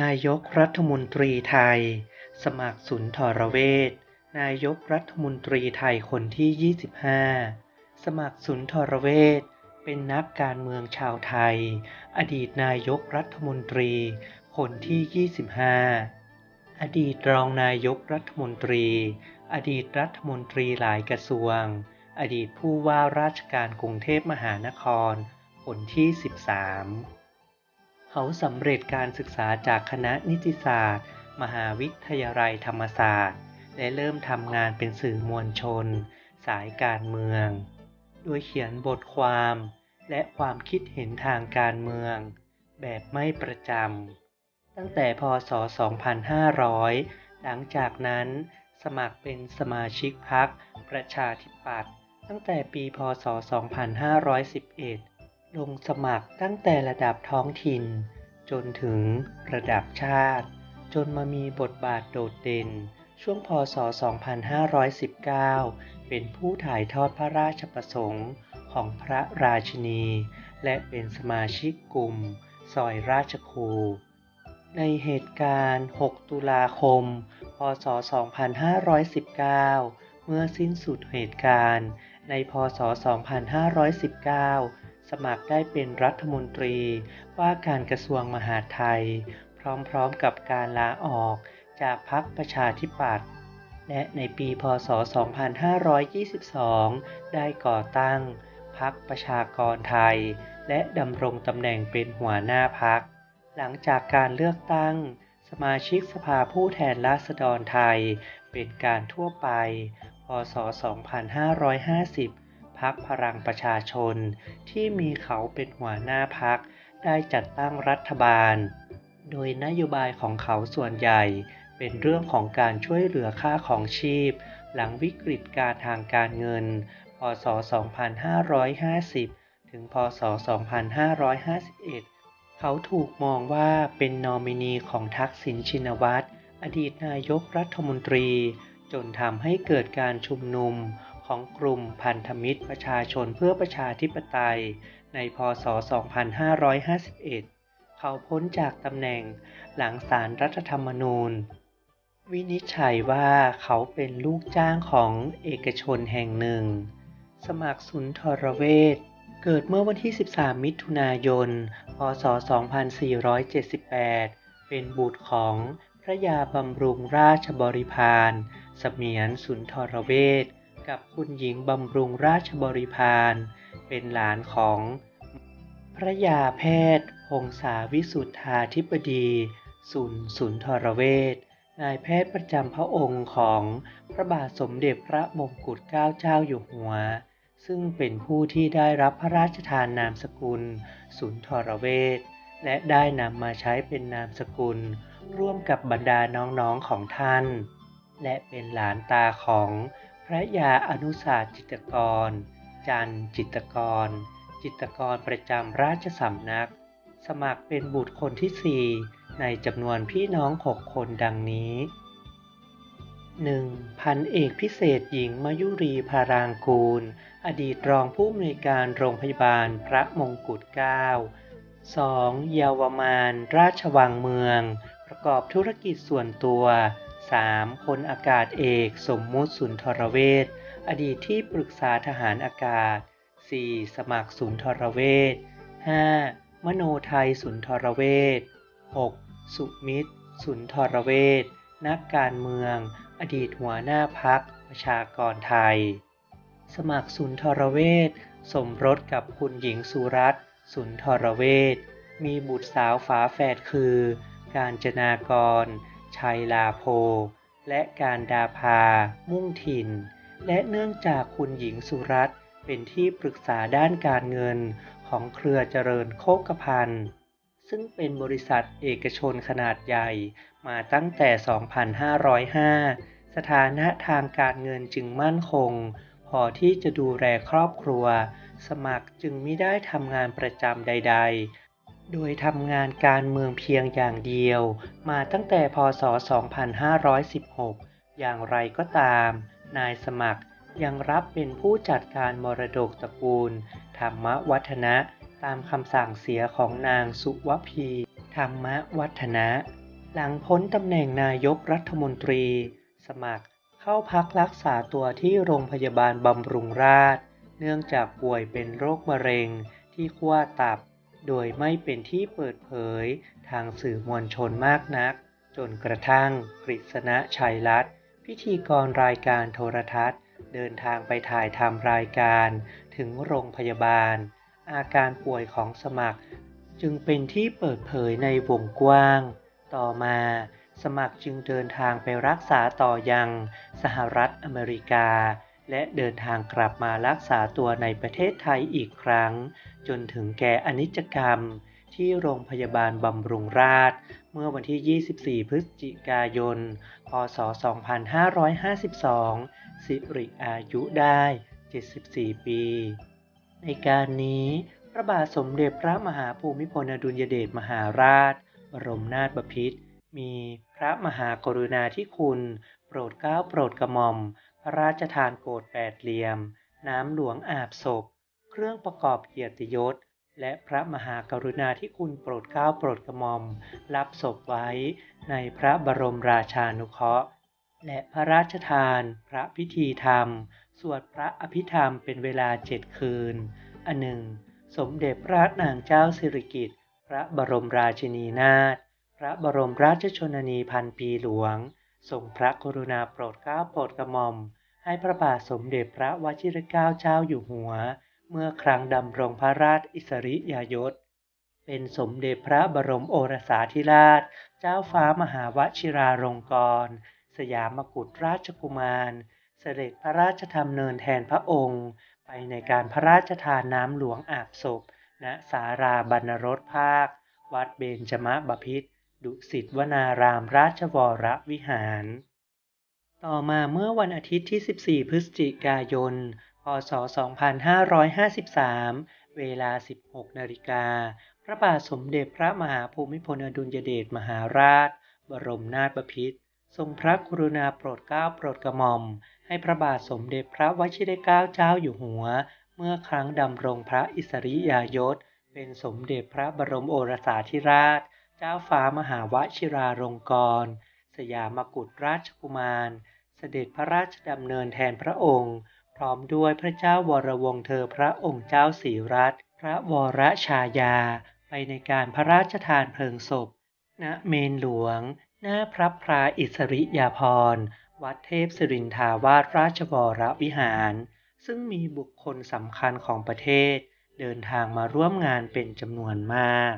นายกรัฐมนตรีไทย สมัครสุนทรเวช นายกรัฐมนตรีไทยคนที่ 25 สมัครสุนทรเวช เป็นนักการเมืองชาวไทย อดีตนายกรัฐมนตรีคนที่ 25 อดีตรองนายกรัฐมนตรี อดีตรัฐมนตรีหลายกระทรวง อดีตผู้ว่าราชการกรุงเทพมหานคร คนที่ 13 เขาสำเร็จการศึกษาจากคณะนิติศาสตร์ มหาวิทยาลัยธรรมศาสตร์ และเริ่มทำงานเป็นสื่อมวลชน สายการเมือง โดยเขียนบทความ และความคิดเห็นทางการเมือง แบบไม่ประจำ ตั้งแต่พศ 2500 หลังจากนั้นสมัครเป็นสมาชิกพรรคประชาธิปัตย์ตั้งแต่ปีพศ 2511 ลงสมัครตั้งแต่ระดับท้องถิ่น จนถึงระดับชาติ จนมามีบทบาทโดดเด่น ช่วงพศ 2519 เป็นผู้ถ่ายทอดพระราชประสงค์ของพระราชินี และเป็นสมาชิกกลุ่มซอยราชครูในเหตุการณ์ 6 ตุลาคม พศ 2519 เมื่อสิ้นสุดเหตุการณ์ ใน พศ 2519 สมัครได้เป็นรัฐมนตรีว่าการกระทรวงมหาดไทย พร้อมๆกับการลาออกจากพรรคประชาธิปัตย์และในปีพศ 2522 ได้ก่อตั้งพรรคประชากรไทย และดำรงตำแหน่งเป็นหัวหน้าพรรคหลังจากการเลือกตั้ง สมาชิกสภาผู้แทนราษฎรไทย เป็นการทั่วไป พศ 2550 พรรคพลังประชาชน ที่มีเขาเป็นหัวหน้าพรรคได้จัดตั้งรัฐบาล โดยนโยบายของเขาส่วนใหญ่ เป็นเรื่องของการช่วยเหลือค่าของชีพ หลังวิกฤตการทางการเงิน พศ 2550 ถึง พศ 2551 เขาถูกมองว่าเป็นนอมินีของทักษิณชินวัตรอดีตนายกรัฐมนตรี จนทำให้เกิดการชุมนุม ของกลุ่มพันธมิตรประชาชนเพื่อประชาธิปไตย ในพศ 2551 เขาพ้นจากตำแหน่งหลังศารรัฐธรรมนูญ วินิจฉัยว่าเขาเป็นลูกจ้างของเอกชนแห่งหนึ่ง สมัครสุนทรเวชเกิดเมื่อวันที่ 13 มิถุนายน พศ 2478 เป็นบุตรของพระยาบำรุงราชบริพารเสมียนสุนทรเวช กับคุณหญิงบำรุงราชบริพาร เป็นหลานของพระยาแพทย์พงษาวิสุทธาธิบดีสุนสุนทรเวชนายแพทย์ประจำพระองค์ของพระบาทสมเด็จพระมงกุฎเกล้าเจ้าอยู่หัว ซึ่งเป็นผู้ที่ได้รับพระราชทานนามสกุล สุนทรเวชและได้นำมาใช้เป็นนามสกุล ร่วมกับบรรดาน้องๆของท่าน และเป็นหลานตาของ พระยาอนุสาสจิตกร จันจิตกร จิตกรประจำราชสำนัก สมัครเป็นบุตรคนที่สี่ในจำนวนพี่น้องหกคนดังนี้ 1. พันเอกพิเศษหญิงมยุรีพารางกูล อดีตรองผู้อำนวยการโรงพยาบาลพระมงกุฎเกล้า 2. เยาวมาน ราชวังเมือง ประกอบธุรกิจส่วนตัว 3. พลอากาศเอกสมมุติสุนทรเวชอดีตที่ปรึกษาทหารอากาศ 4. สมัครสุนทรเวช 5. มโนไทยสุนทรเวช 6. สุมิตร สุนทรเวช นักการเมือง อดีตหัวหน้าพักประชากรไทย สมัครสุนทรเวช สมรสกับคุณหญิงสุรัตน์สุนทรเวช มีบุตรสาวฝาแฝดคือ การจนากร ชัยลาโพและการดาภา มุ่งถิ่น และเนื่องจากคุณหญิงสุรัตน์เป็นที่ปรึกษาด้านการเงินของเครือเจริญโคกพันธ์ซึ่งเป็นบริษัทเอกชนขนาดใหญ่มาตั้งแต่ 2505 สถานะทางการเงินจึงมั่นคง พอที่จะดูแลครอบครัว สมัครจึงไม่ได้ทำงานประจำใด ๆ โดยทำงานการเมืองเพียงอย่างเดียว มาตั้งแต่พศ 2516 อย่างไรก็ตาม นายสมัครยังรับเป็นผู้จัดการมรดกตระกูล ธรรมวัฒนะ ตามคำสั่งเสียของนางสุวพี ธรรมวัฒนะ หลังพ้นตำแหน่งนายกรัฐมนตรี สมัครเข้าพักรักษาตัวที่โรงพยาบาลบำรุงราษฎร์เนื่องจากป่วยเป็นโรคมะเร็งที่ขั้วตับ โดยไม่เป็นที่เปิดเผยทางสื่อมวลชนมากนัก จนกระทั่งกฤษณะชัยรัตน์พิธีกรรายการโทรทัศน์ เดินทางไปถ่ายทำรายการ ถึงโรงพยาบาล อาการป่วยของสมัคร จึงเป็นที่เปิดเผยในวงกว้าง ต่อมาสมัครจึงเดินทางไปรักษาต่อยังสหรัฐอเมริกา และเดินทางกลับมารักษาตัวในประเทศไทยอีกครั้ง จนถึงแก่อนิจกรรมที่โรงพยาบาลบำรุงราษฎร์เมื่อวันที่ 24 พฤศจิกายน พศ 2552 สิริอายุได้ 74 ปี ในการนี้พระบาทสมเด็จพระมหาภูมิพลอดุลยเดชมหาราช บรมนาถบพิตรมีพระมหากรุณาธิคุณ โปรดเกล้าโปรดกระหม่อม ระราชทานโกรธแปดเหลี่ยม น้ำหลวงอาบศพ เครื่องประกอบเกียรติยศ และพระมหากรุณาธิคุณโปรดเกล้าโปรดกระหม่อม รับศพไว้ในพระบรมราชานุเคราะห์ และพระราชทาน พระพิธีธรรม สวดพระอภิธรรมเป็นเวลาเจ็ดคืน อันหนึ่ง สมเด็จพระนางเจ้าสิริกิติ์พระบรมราชินีนาถพระบรมราชชนนีพันปีหลวงทรงพระกรุณาโปรดเกล้าโปรดกระหม่อม ให้พระบาทสมเด็จพระวชิรเกล้าเจ้าอยู่หัว เมื่อครั้งดำรงพระราชอิสริยยศ เป็นสมเด็จพระบรมโอรสาธิราช เจ้าฟ้ามหาวชิราลงกรณสยามกุฎราชกุมาร เสด็จพระราชดำเนินแทนพระองค์ ไปในการพระราชทานน้ำหลวงอาบศพ ณ สาราบรรรสภาค วัดเบญจมบพิตรดุสิตวนารามราชวรวิหาร ต่อมาเมื่อวันอาทิตย์ที่ 14 พฤศจิกายน พศ 2553 เวลา 16 นาฬิกา พระบาทสมเด็จพระมหาภูมิพลอดุลยเดชมหาราช บรมนาถบพิตรทรงพระกรุณาโปรดเกล้าโปรดกระหม่อม ให้พระบาทสมเด็จพระวชิรเกล้าเจ้าอยู่หัว เมื่อครั้งดำรงพระอิสริยยศ เป็นสมเด็จพระบรมโอรสาธิราช เจ้าฟ้ามหาวชิราลงกรณ สยามกุฎราชกุมาร เสด็จพระราชดำเนินแทนพระองค์ พร้อมด้วยพระเจ้าวรวงเธอพระองค์เจ้าศรีรัตพระวรชายา ไปในการพระราชทานเพลิงศพ ณ เมนหลวง หน้าพระพราอิสริยาภรณ์ วัดเทพศิรินทาวาสราชวรวิหาร ซึ่งมีบุคคลสำคัญของประเทศ เดินทางมาร่วมงานเป็นจำนวนมาก